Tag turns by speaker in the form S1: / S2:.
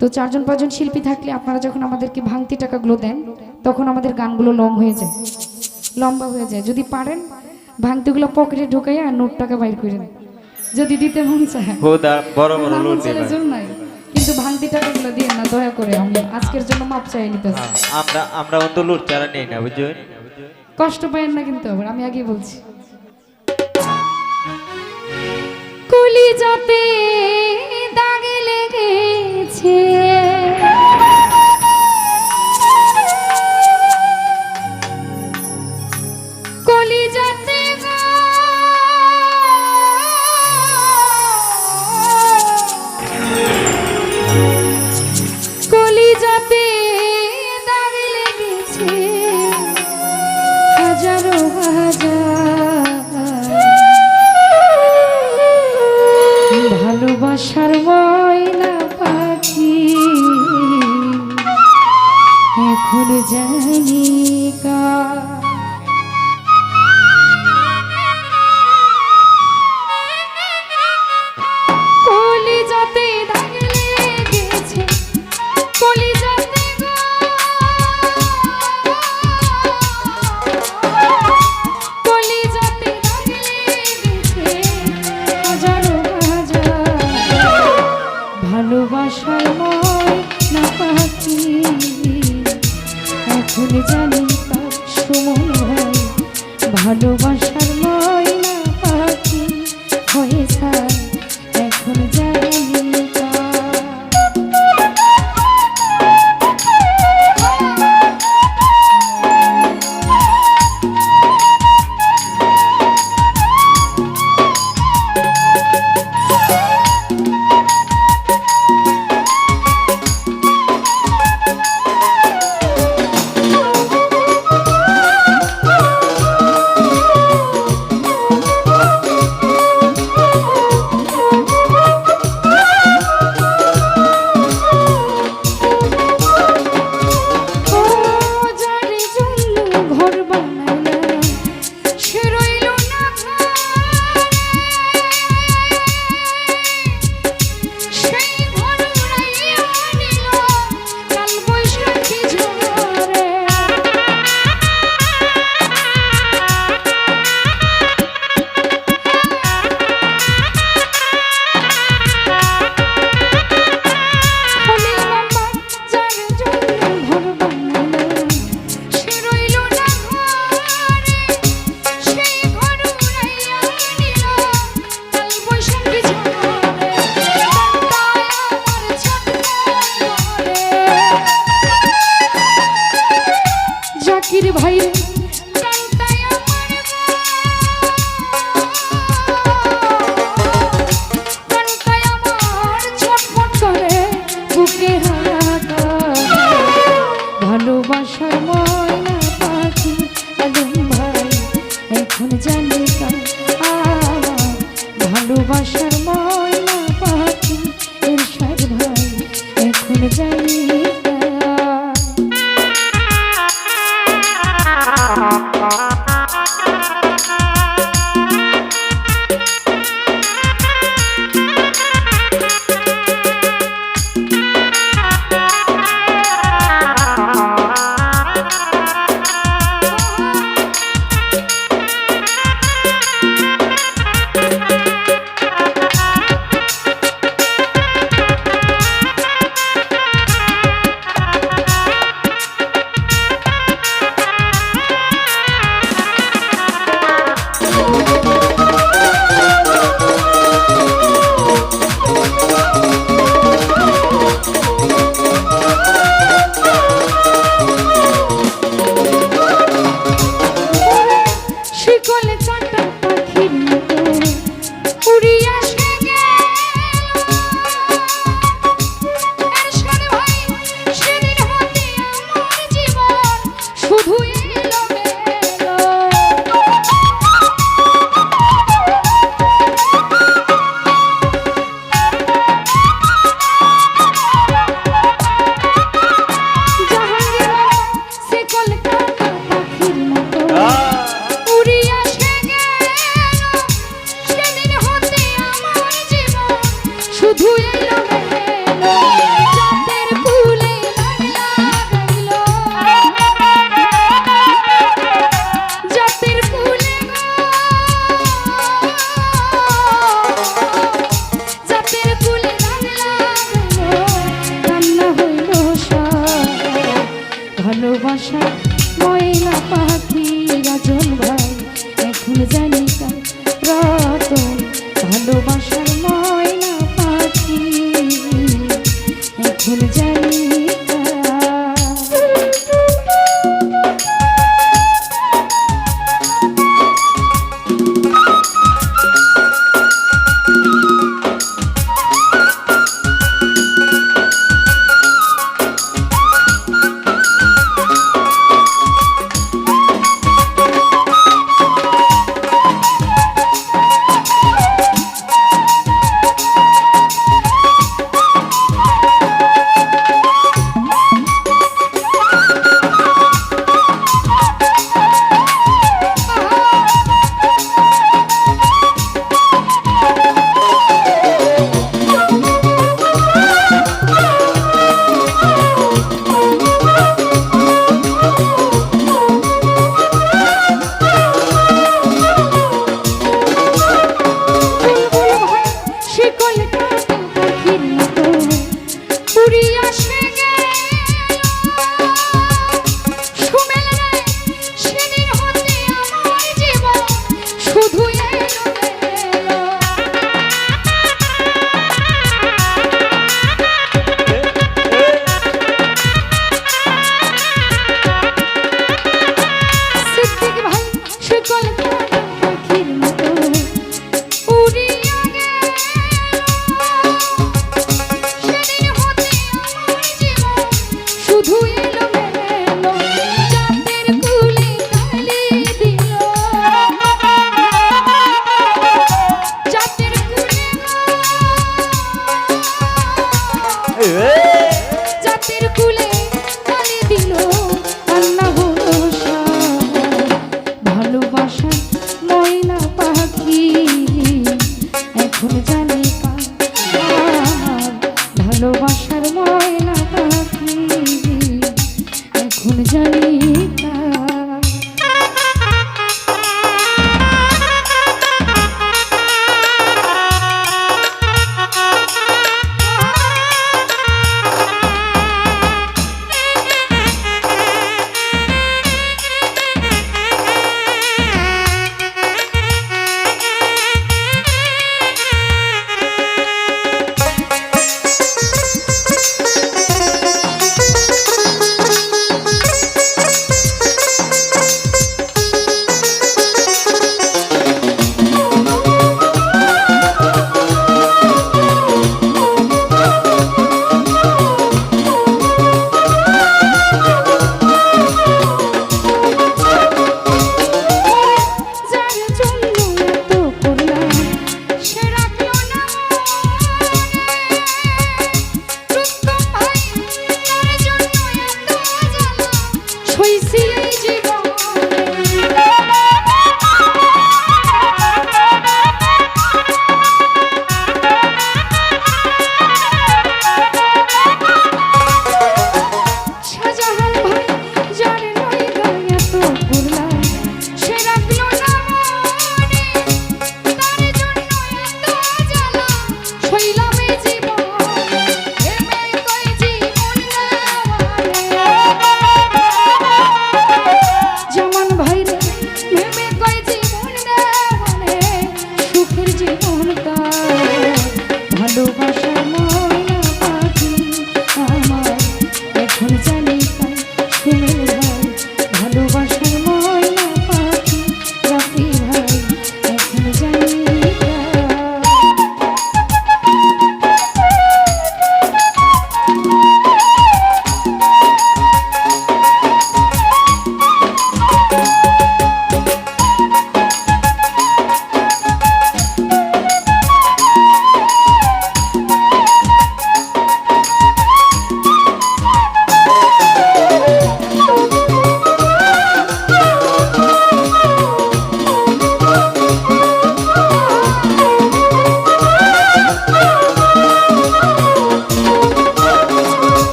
S1: তো চারজন পাঁচজন শিল্পী থাকলে আপনারা যখন আমাদেরকে ভাঙতি টাকাগুলো দেন তখন আমাদের গানগুলো লং হয়ে যায়। লম্বা হয়ে যায়। যদি পারেন ভাঙতিগুলো পকেটে ঢুকাইয়া আর নোট টাকা বাইর করেন। যদি দিতে মন চায়।
S2: বড় বড়
S1: নাই। কিন্তু ভাঙতি টাকাগুলো দিয়ে না দয়া করে আমি আজকের জন্য মাপ চাই নিতেছি।
S2: হ্যাঁ, আমরা আমরা অন্ত লুট চারা নেই না বুঝছেন
S1: কষ্ট পায়েন না কিন্তু আবার আমি আগেই বলছি। কলি যাতে 天 এখন জানি